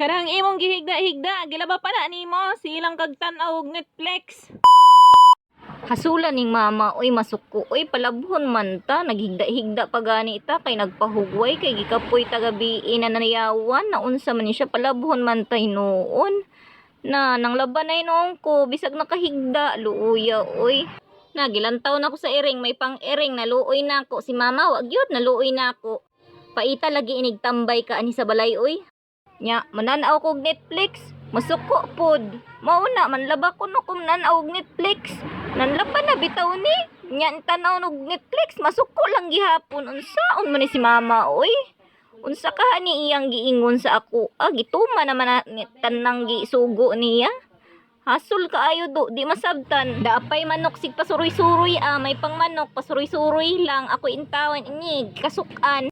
Karang imong gihigda-higda, gilaba pa na nimo silang kagtan-aw Netflix. Hasulan ning mama, oy masuko, oy palabhon man ta, naghigda-higda pa gani ta, kay nagpahugway, kay gikapoy tagabi na nanayawan, naunsa man ni siya palabhon man tay noon. Na, nang laban na noon ko, bisag nakahigda, luuya, oy. Nagilantaw na ko sa iring, may pang iring, naluoy na ako. Si mama, wag yun, naluoy na ako. Paita lagi inig tambay ka ani sa balay, oy. Nya, mananaw ko og Netflix. Masuko pod. Mauna, manlaba ko no kung nanaw og Netflix. Nanlaban na bitaw ni. Nya, tanaw og Netflix. Masuko lang gihapon. Unsaon man ni si mama, oy. Unsa ka ni iyang giingon sa ako? Ah, gituma naman na tanang gisugo niya. Hasol kaayo do, di masabtan. Daapay manok sig pasuroy-suroy ah, may pang manok, pasuroy-suroy lang. Ako intawan ini, kasukan.